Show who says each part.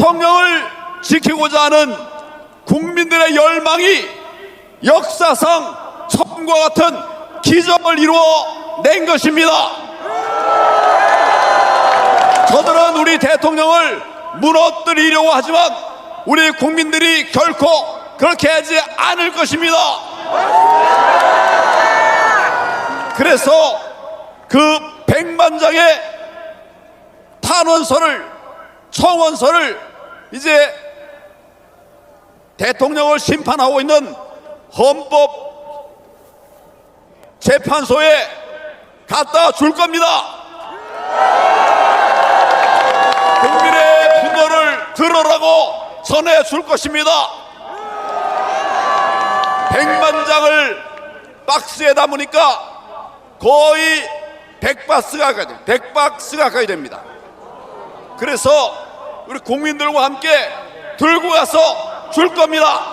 Speaker 1: 대통령을 지키고자 하는 국민들의 열망이 역사상 처음과 같은 기적을 이루어 낸 것입니다. 저들은 우리 대통령을 무너뜨리려고 하지만 우리 국민들이 결코 그렇게 하지 않을 것입니다. 그래서 그 백만 장의 탄원서를 청원서를 이제 대통령을 심판하고 있는 헌법 재판소에 갖다 줄 겁니다. 국민의 분노를 들으라고 전해 줄 것입니다. 백만 장을 박스에 담으니까 거의 백박스가 가까이. 백박스가 가까이 됩니다. 그래서 우리 국민들과 함께 들고 가서 줄 겁니다.